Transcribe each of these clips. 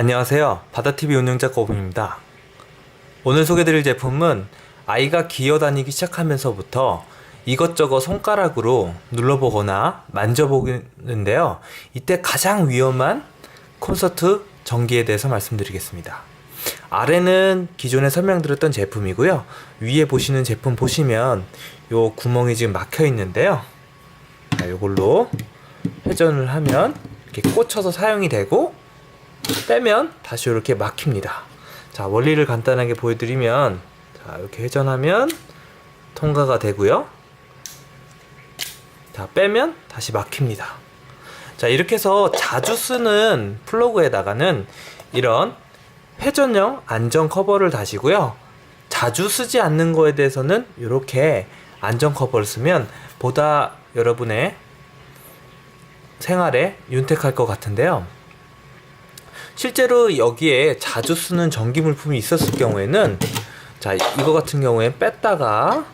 안녕하세요. 바다TV 운영자 거북입니다. 오늘 소개드릴 제품은 아이가 기어다니기 시작하면서부터 이것저것 손가락으로 눌러보거나 만져보는데요. 이때 가장 위험한 콘서트 전기에 대해서 말씀드리겠습니다. 아래는 기존에 설명드렸던 제품이고요. 위에 보시는 제품 보시면 요 구멍이 지금 막혀 있는데요. 자, 요걸로 회전을 하면 이렇게 꽂혀서 사용이 되고 빼면 다시 이렇게 막힙니다. 자, 원리를 간단하게 보여드리면, 자, 이렇게 회전하면 통과가 되고요. 자, 빼면 다시 막힙니다. 자, 이렇게 해서 자주 쓰는 플러그에다가는 이런 회전형 안전 커버를 다시고요. 자주 쓰지 않는 거에 대해서는 이렇게 안전 커버를 쓰면 보다 여러분의 생활에 윤택할 것 같은데요. 실제로 여기에 자주 쓰는 전기 물품이 있었을 경우에는 자 이거 같은 경우에 뺐다가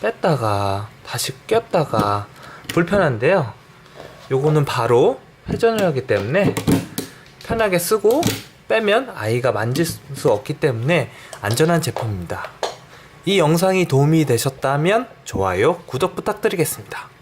뺐다가 다시 꼈다가 불편한데요. 요거는 바로 회전을 하기 때문에 편하게 쓰고 빼면 아이가 만질 수 없기 때문에 안전한 제품입니다. 이 영상이 도움이 되셨다면 좋아요 구독 부탁드리겠습니다